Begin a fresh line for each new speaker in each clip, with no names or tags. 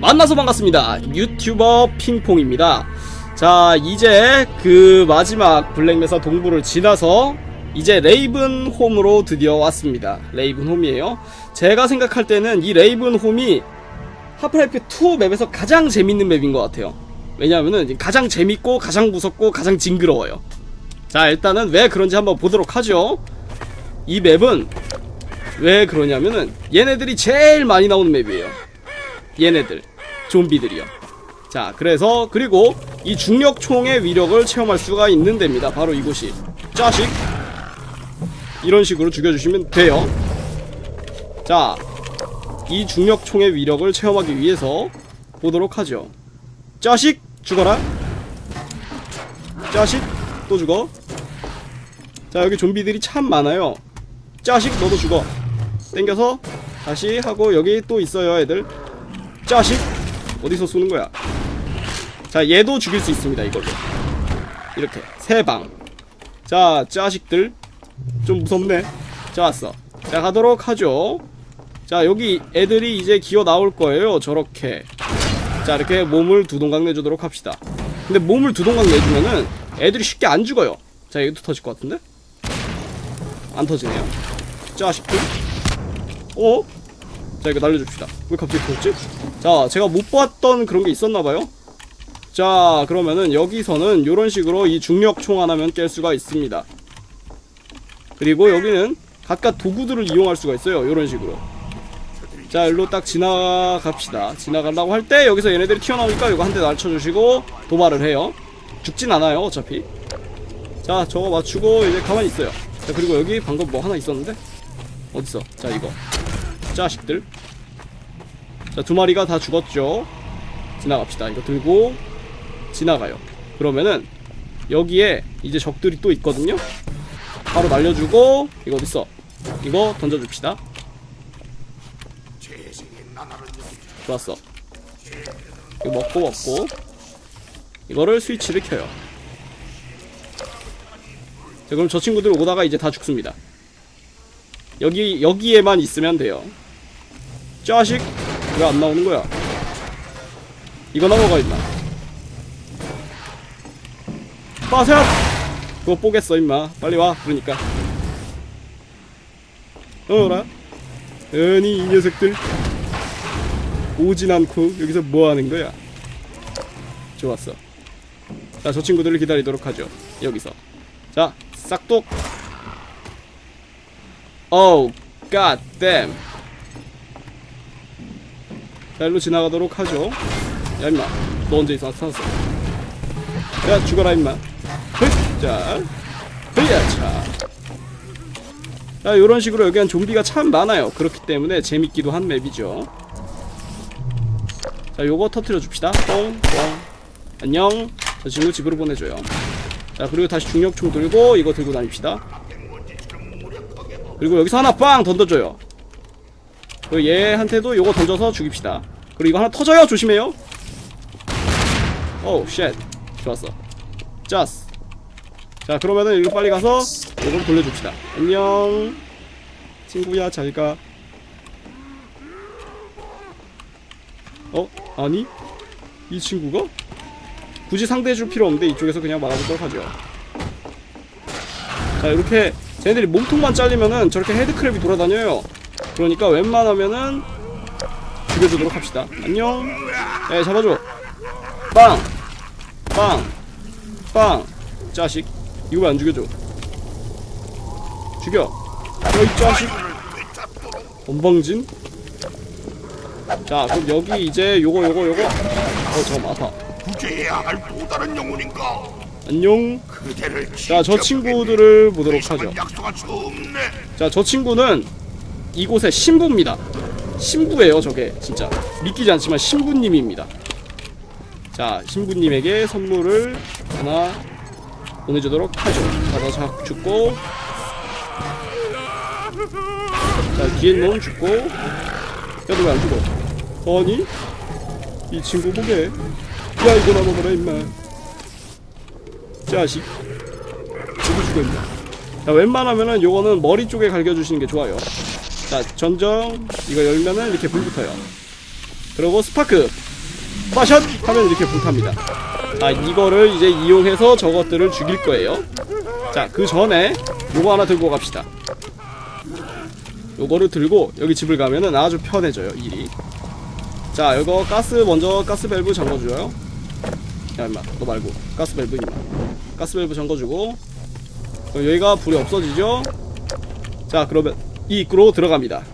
만나서 반갑습니다. 유튜버 핑퐁입니다. 자, 이제 그 마지막 블랙메사 동부를 지나서 이제 레이븐 홈으로 드디어 왔습니다. 레이븐 홈이에요. 제가 생각할 때는 이 레이븐 홈이 하프라이프 2 맵에서 가장 재밌는 맵인 것 같아요. 왜냐하면은 가장 재밌고 가장 무섭고 가장 징그러워요. 자, 일단은 왜 그런지 한번 보도록 하죠. 이 맵은 왜 그러냐면은 얘네들이 제일 많이 나오는 맵이에요. 얘네들 좀비들이요. 자, 그래서 그리고 이 중력총의 위력을 체험할 수가 있는 데입니다. 바로 이곳이 짜식 이런 식으로 죽여주시면 돼요. 자, 이 중력총의 위력을 체험하기 위해서 보도록 하죠. 짜식 죽어라. 짜식 또 죽어. 자, 여기 좀비들이 참 많아요. 짜식 너도 죽어. 땡겨서 다시 하고 여기 또 있어요, 애들. 짜식 어디서 쏘는 거야? 자, 얘도 죽일 수 있습니다, 이걸로. 이렇게 세 방. 자, 짜식들 좀 무섭네. 자, 왔어. 자, 가도록 하죠. 자, 여기 애들이 이제 기어 나올 거예요. 저렇게. 자, 이렇게 몸을 두 동강 내주도록 합시다. 근데 몸을 두 동강 내주면은 애들이 쉽게 안 죽어요. 자, 이것도 터질 것 같은데? 안 터지네요. 자식들. 어? 자, 이거 날려줍시다. 왜 갑자기 터졌지? 자, 제가 못 봤던 그런 게 있었나봐요. 자, 그러면은 여기서는 이런 식으로 이 중력총 하나면 깰 수가 있습니다. 그리고 여기는 각각 도구들을 이용할 수가 있어요. 이런 식으로. 자, 일로 딱 지나갑시다. 지나가려고 할 때 여기서 얘네들이 튀어나오니까 이거 한대 낮춰주시고 도발을 해요. 죽진 않아요, 어차피. 자, 저거 맞추고 이제 가만히 있어요. 자, 그리고 여기 방금 뭐 하나 있었는데? 어딨어? 자, 이거. 자식들. 자, 두 마리가 다 죽었죠. 지나갑시다. 이거 들고 지나가요. 그러면은 여기에 이제 적들이 또 있거든요. 바로 날려주고 이거 어딨어? 이거 던져줍시다. 좋았어. 이거 먹고 먹고 이거를 스위치를 켜요. 자, 그럼 저 친구들 오다가 이제 다 죽습니다. 여기 여기에만 있으면 돼요. 자식 왜 안 나오는 거야? 이거 넘어가 임마. 빠세요. 그거 뽀겠어 임마. 빨리 와. 그러니까. 어라? 아니 이 녀석들 오진 않고 여기서 뭐 하는 거야? 좋았어. 자, 저 친구들을 기다리도록 하죠. 여기서. 자, 싹둑. 어우, god damn. 자, 일로 지나가도록 하죠. 야, 임마. 너 언제 있어? 찾았어. 야, 죽어라, 임마. 흑, 자. 흐야, 차. 자, 요런 식으로 여기는 좀비가 참 많아요. 그렇기 때문에 재밌기도 한 맵이죠. 자, 요거 터트려 줍시다. 뽕, 뽕. 안녕. 저 친구 집으로 보내줘요. 자, 그리고 다시 중력총 들고 이거 들고 다닙시다. 그리고 여기서 하나 빵 던져줘요. 그리고 얘한테도 요거 던져서 죽입시다. 그리고 이거 하나 터져요. 조심해요. 오우, 쉣. 좋았어. 짜스. 자, 그러면은 이거 빨리 가서 요걸 돌려줍시다. 안녕. 친구야, 잘 가. 어? 아니? 이 친구가? 굳이 상대해줄 필요 없는데 이쪽에서 그냥 막아보도록 하죠. 자, 이렇게 쟤네들이 몸통만 잘리면은 저렇게 헤드크랩이 돌아다녀요. 그러니까 웬만하면은 죽여주도록 합시다. 안녕. 에 잡아줘. 빵. 빵. 빵. 자식. 이거 왜 안 죽여줘? 죽여. 야이 자식. 건방진. 자, 그럼 여기 이제 요거 요거 요거. 어 잠깐 아파.
구제해야 할 또 다른 영혼인가?
안녕. 자, 저 친구들을 보도록 하죠. 자, 저 친구는 이곳의 신부입니다. 신부예요, 저게 진짜 믿기지 않지만 신부님입니다. 자, 신부님에게 선물을 하나 보내주도록 하죠. 자, 너자 죽고, 자 뒤에 놈 죽고, 야너 왜 안 죽어? 아니, 이 친구 보게. 야 이거 나 먹어라 임마. 자식, 누구 죽어 임마. 자, 웬만하면은 요거는 머리 쪽에 갈겨주시는 게 좋아요. 자, 전정 이거 열면은 이렇게 불 붙어요. 그리고 스파크. 빠샷! 하면 이렇게 불탑니다. 아 이거를 이제 이용해서 저것들을 죽일 거예요. 자 그 전에 요거 하나 들고 갑시다. 요거를 들고 여기 집을 가면은 아주 편해져요 일이. 자 이거 가스 먼저 가스 밸브 잠궈줘요. 야 임마 너 말고. 가스 밸브 임마. 가스 밸브 잠궈주고. 여기가 불이 없어지죠? 자 그러면 이 입구로 들어갑니다.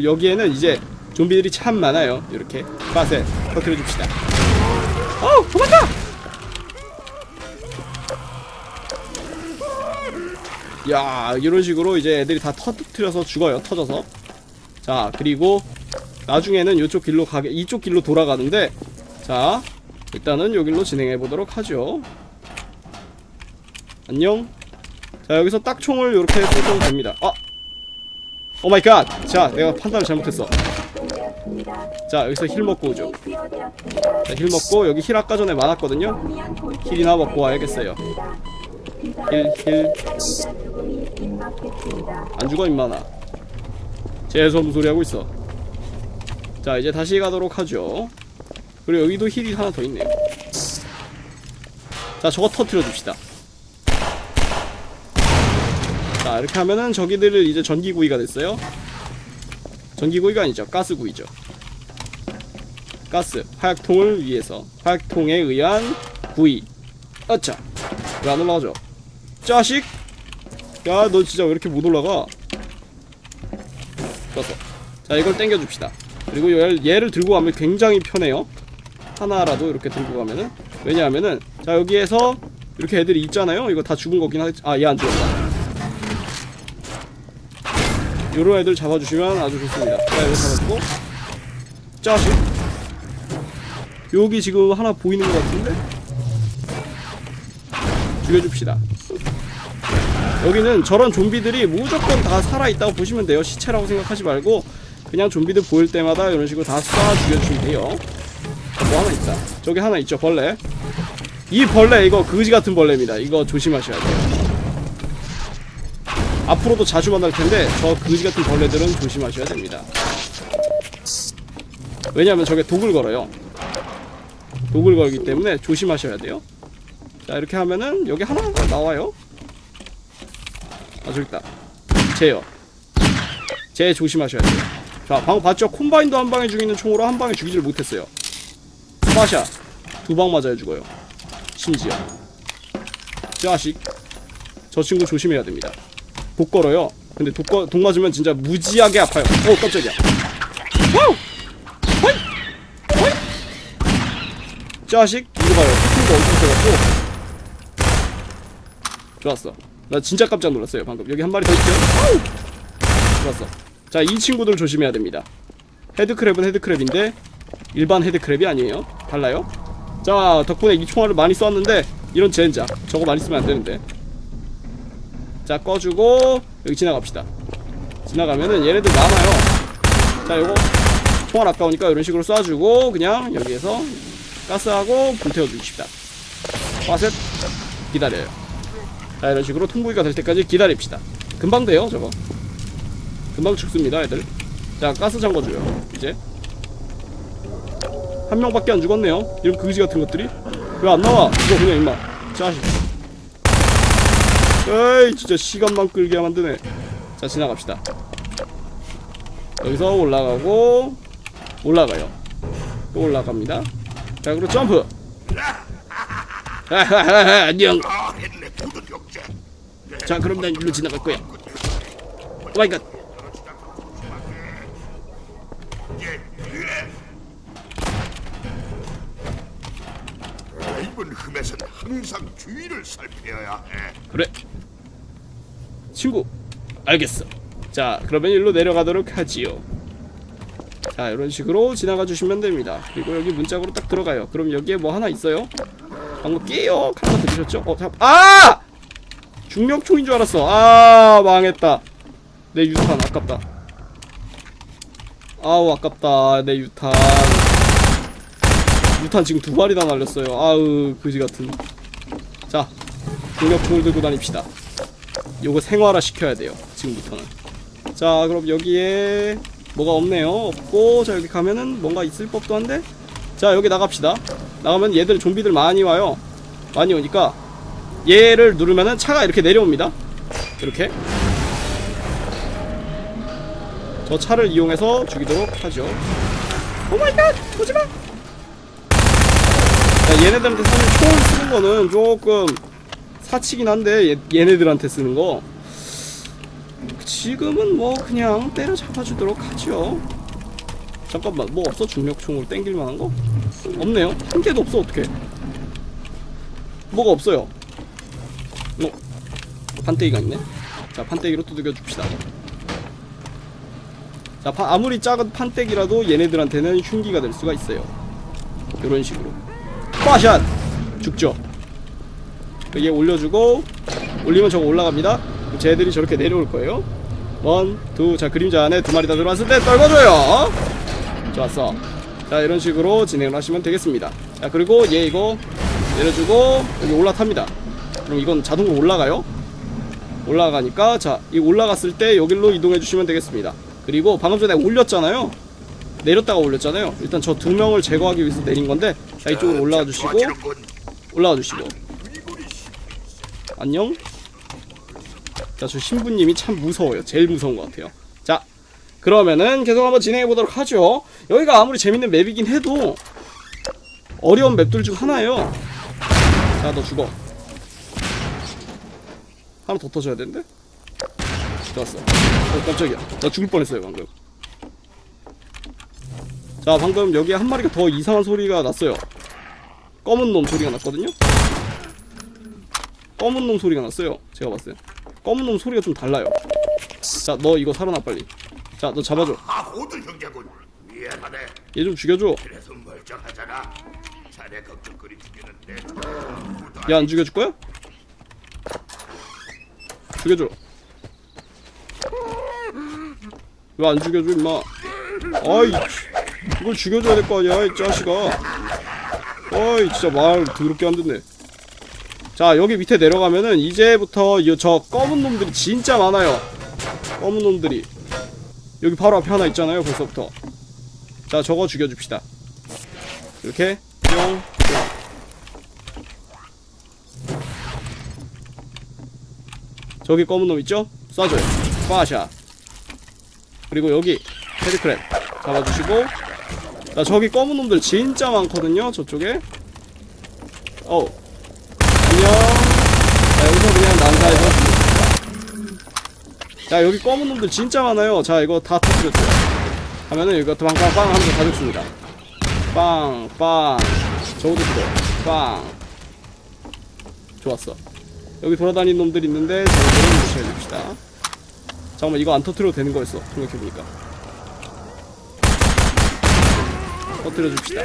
여기에는 이제 좀비들이 참 많아요. 이렇게 가스에 터뜨려 줍시다. 어우 도망가! 야 이런 식으로 이제 애들이 다 터뜨려서 죽어요 터져서. 자 그리고 나중에는 이쪽 길로 가게 이쪽 길로 돌아가는데 자 일단은 여기로 진행해 보도록 하죠. 안녕. 자 여기서 딱 총을 이렇게 쏘면 됩니다. 아 오 마이 갓. 자 내가 판단을 잘못했어. 자 여기서 힐 먹고 오죠. 자 힐 먹고 여기 힐 아까 전에 많았거든요. 힐이나 먹고 와야겠어요. 힐 힐. 안 죽어 임마나. 재수없는 소리 하고 있어. 자 이제 다시 가도록 하죠. 그리고 여기도 힐이 하나 더 있네요. 자 저거 터트려 줍시다 자 이렇게 하면은 저기들을 이제 전기구이가 됐어요. 전기구이가 아니죠. 가스구이죠. 가스 화약통을 위해서 화약통에 의한 구이. 아차 왜 안 올라가죠? 짜식! 야 너 진짜 왜 이렇게 못 올라가? 좋았어. 자 이걸 당겨줍시다. 그리고 얘를, 얘를 들고 가면 굉장히 편해요. 하나라도 이렇게 들고 가면은. 왜냐하면은 자 여기에서 이렇게 애들이 있잖아요. 이거 다 죽은 거긴 하겠지 아얘 안 죽었다 요런 애들 잡아주시면 아주 좋습니다. 자 이거 잡았고. 짜식 여기 지금 하나 보이는 것 같은데? 죽여줍시다. 여기는 저런 좀비들이 무조건 다 살아있다고 보시면 돼요. 시체라고 생각하지 말고 그냥 좀비들 보일 때마다 이런 식으로 다 쏴 죽여주시면 돼요. 뭐 하나 있다. 저기 하나 있죠 벌레. 이 벌레 이거 그지 같은 벌레입니다. 이거 조심하셔야 돼요 앞으로도 자주 만날 텐데 저 그지 같은 벌레들은 조심하셔야 됩니다. 왜냐하면 저게 독을 걸어요. 독을 걸기 때문에 조심하셔야 돼요. 자 이렇게 하면은 여기 하나 나와요. 아 저기 있다. 쟤요. 쟤 조심하셔야 돼요. 자 방금 봤죠? 콤바인도 한 방에 죽이는 총으로 한 방에 죽이질 못했어요. 스마샤. 두 방 맞아야 죽어요. 심지어. 자식. 저 친구 조심해야 됩니다 독 걸어요. 근데 독, 거, 독 맞으면 진짜 무지하게 아파요. 어 깜짝이야. 와우! 호이 자식 이거 봐요. 스피드 엄청 세갖고. 좋았어. 나 진짜 깜짝 놀랐어요 방금. 여기 한 마리 더 있죠? 아우! 좋았어. 자 이 친구들 조심해야 됩니다. 헤드크랩은 헤드크랩인데 일반 헤드크랩이 아니에요. 달라요? 자 덕분에 이 총알을 많이 쐈는데 이런 젠장 저거 많이 쓰면 안되는데 자 꺼주고 여기 지나갑시다. 지나가면은 얘네들 많아요. 자 요거 총알 아까우니까 이런 식으로 쏴주고 그냥 여기에서 가스하고 불태워 주십시다. 화셋. 기다려요. 자 이런 식으로 통구이가 될 때까지 기다립시다. 금방 돼요 저거. 금방 죽습니다 애들. 자 가스 잠궈줘요 이제. 한 명밖에 안 죽었네요. 이런 그지 같은 것들이. 왜 안 나와? 이거 그냥 임마. 자식 에이 진짜 시간만 끌게 만드네. 자 지나갑시다. 여기서 올라가고 올라가요. 또 올라갑니다. 자 그리고 점프. 안녕. 자 그럼 난 일로 지나갈 거야. 오마이갓.
흠에선 항상 주의를 살펴야 해.
그래 친구. 알겠어. 자 그러면 일로 내려가도록 하지요. 자 이런 식으로 지나가 주시면 됩니다. 그리고 여기 문짝으로 딱 들어가요. 그럼 여기에 뭐 하나 있어요? 방금 깨요. 한번 들으셨죠? 어 잠 아! 중력총인 줄 알았어. 아 망했다. 내 유탄 아깝다. 아우 아깝다. 내 유탄. 유탄 지금 두 발이나 날렸어요. 아우 그지 같은. 자 중력총을 들고 다닙시다 요거 생활화 시켜야 돼요 지금부터는. 자 그럼 여기에 뭐가 없네요. 없고 자 여기 가면은 뭔가 있을 법도 한데. 자 여기 나갑시다. 나가면 얘들 좀비들 많이 와요. 많이 오니까 얘를 누르면은 차가 이렇게 내려옵니다. 이렇게. 저 차를 이용해서 죽이도록 하죠. 오마이갓! 오지마! 야, 얘네들한테 사실 총을 쓰는 거는 조금 사치긴 한데 얘, 얘네들한테 쓰는 거. 지금은 뭐 그냥 때려잡아 주도록 하죠. 잠깐만 뭐 없어? 중력총으로 땡길 만한 거? 없네요. 한 개도 없어 어떻게 뭐가 없어요? 어 판때기가 있네. 자 판때기로 두들겨 줍시다. 자 파- 아무리 작은 판때기라도 얘네들한테는 흉기가 될 수가 있어요. 이런 식으로. 파샷! 죽죠 얘 올려주고 올리면 저거 올라갑니다. 쟤들이 저렇게 내려올 거예요. 원, 투, 자 그림자 안에 두 마리 다 들어왔을 때 떨궈줘요. 좋았어. 자 이런 식으로 진행을 하시면 되겠습니다. 자 그리고 얘 이거 내려주고 여기 올라탑니다. 그럼 이건 자동으로 올라가요? 올라가니까 자 이 올라갔을 때 여기로 이동해 주시면 되겠습니다. 그리고 방금 전에 올렸잖아요. 내렸다가 올렸잖아요. 일단 저 두 명을 제거하기 위해서 내린 건데 자 이쪽으로 올라가 주시고. 올라가 주시고 안녕. 자 저 신부님이 참 무서워요. 제일 무서운 것 같아요. 자 그러면은 계속 한번 진행해 보도록 하죠. 여기가 아무리 재밌는 맵이긴 해도 어려운 맵들 중 하나예요. 자 너 죽어. 하나 더 터져야 되는데? 좋았어. 어 깜짝이야. 나 죽을 뻔했어요 방금. 자 방금 여기 한 마리가 더 이상한 소리가 났어요. 검은 놈 소리가 났거든요 검은 놈 소리가 났어요. 제가 때 검은 놈 소리가 좀 달라요. 자 너 이거 살아나 빨리. 자 너 잡아줘.
아 호들 형제군. 미안하네.
얘 좀 죽여줘.
그래서 멀쩡하잖아. 자네 걱정거리 죽이는데.
얘안 죽여줄 거야? 죽여줘. 왜 안 죽여줘 임마? 아이 이걸 죽여줘야 될 거 아니야 이 자식아. 어이 진짜 말 더럽게 안 듣네 자 여기 밑에 내려가면은 이제부터 이저 검은 놈들이 진짜 많아요. 검은 놈들이. 여기 바로 앞에 하나 있잖아요 벌써부터. 자 저거 죽여줍시다. 이렇게. 뿅. 저기 검은 놈 있죠? 쏴줘요. 파샤. 그리고 여기 헤드크랩 잡아주시고. 자 저기 검은 놈들 진짜 많거든요 저쪽에. 어 안녕 자 여기서 그냥 난사해서. 죽입니다. 자 여기 검은 놈들 진짜 많아요. 자 이거 다 터뜨렸죠 하면은 이거 빵빵빵 하면서 다 죽습니다. 빵 빵. 저것도 죽어요. 빵. 좋았어. 여기 돌아다니는 놈들 있는데 저희들은 무시해 줍시다. 잠깐만 이거 안 터트려도 되는 거였어. 생각해보니까. 터트려 줍시다.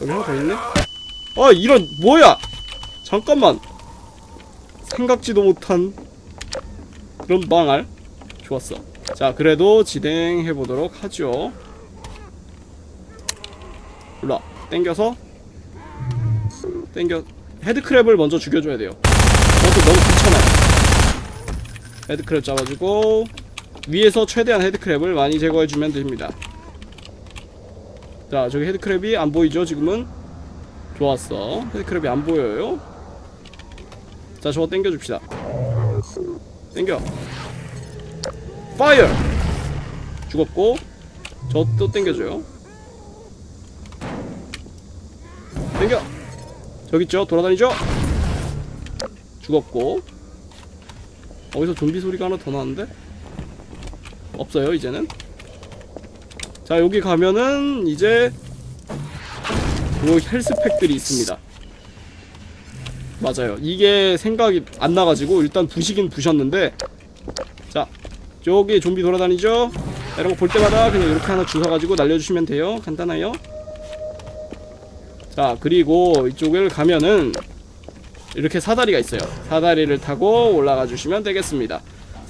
여기 하나 더 있네? 아 이런 뭐야 잠깐만. 생각지도 못한 그런 망할? 좋았어. 자 그래도 진행해 보도록 하죠. 올라 땡겨서. 땡겨. 헤드크랩을 먼저 죽여줘야 돼요. 그것도 너무 귀찮아요. 헤드크랩 잡아주고 위에서 최대한 헤드크랩을 많이 제거해주면 됩니다. 자 저기 헤드크랩이 안 보이죠 지금은? 좋았어. 헤드크랩이 안 보여요 자 저거 땡겨줍시다. 땡겨. 파이어! 죽었고 저또 땡겨줘요. 땡겨! 저기 있죠? 돌아다니죠? 죽었고. 어디서 좀비 소리가 하나 더 나는데? 없어요 이제는. 자 여기 가면은 이제 요 헬스팩들이 있습니다 맞아요. 이게 생각이 안 나가지고 일단 부시긴 부셨는데 자 저기 좀비 돌아다니죠? 이런 거 볼 때마다 그냥 이렇게 하나 주워가지고 날려주시면 돼요. 간단해요. 자 그리고 이쪽을 가면은 이렇게 사다리가 있어요. 사다리를 타고 올라가 주시면 되겠습니다.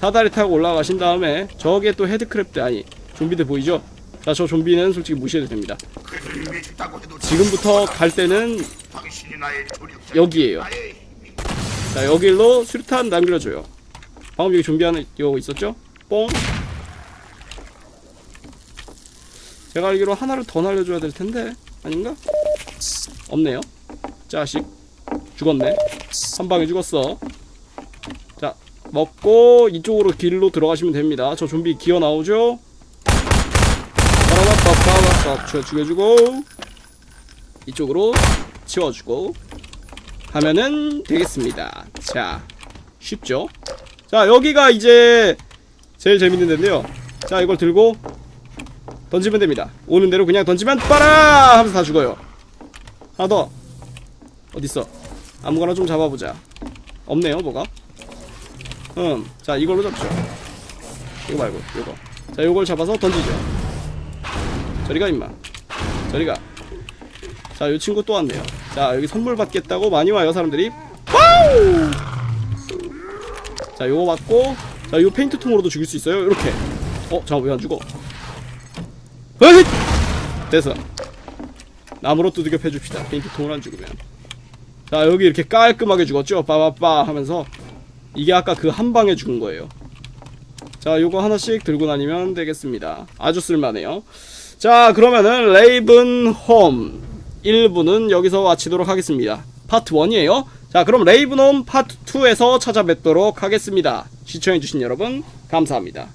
사다리 타고 올라가신 다음에 저기에 또 헤드크랩들 아니 좀비들 보이죠? 자 저 좀비는 솔직히 무시해도 됩니다. 지금부터 갈 때는. 여기에요. 자 여기로 수류탄 남겨줘요 방금 여기 좀비 하나 이거 있었죠? 뽕 제가 알기로 하나를 더 날려줘야 될 텐데 아닌가? 없네요. 자식 죽었네. 한 방에 죽었어. 자 먹고 이쪽으로 길로 들어가시면 됩니다. 저 좀비 기어 나오죠? 죽여 죽여주고 이쪽으로 치워주고 하면은 되겠습니다. 자 쉽죠? 자 여기가 이제 제일 재밌는 데인데요. 자 이걸 들고 던지면 됩니다. 오는 대로 그냥 던지면 빠라 하면서 다 죽어요. 하나 더 어딨어? 아무거나 좀 잡아보자. 없네요 뭐가? 음, 자 이걸로 잡죠. 이거 말고 이거. 자 이걸 잡아서 던지죠. 저리가 임마. 저리가. 자, 이 친구 또 왔네요. 자, 여기 선물 받겠다고 많이 와요, 사람들이. 와우! 자, 요거 받고, 자, 요 페인트 통으로도 죽일 수 있어요. 이렇게. 어, 잠깐 왜안 죽어? 에잇! 됐어. 나무로 두들겨 패줍시다. 페인트 통을 안 죽으면. 자, 여기 이렇게 깔끔하게 죽었죠? 빠바빠 하면서. 이게 아까 그 한 방에 죽은 거예요. 자, 요거 하나씩 들고 다니면 되겠습니다. 아주 쓸만해요. 자, 그러면은 레이븐 홈 1부는 여기서 마치도록 하겠습니다. 파트 1이에요. 자, 그럼 레이븐 홈 파트 2에서 찾아뵙도록 하겠습니다. 시청해주신 여러분, 감사합니다.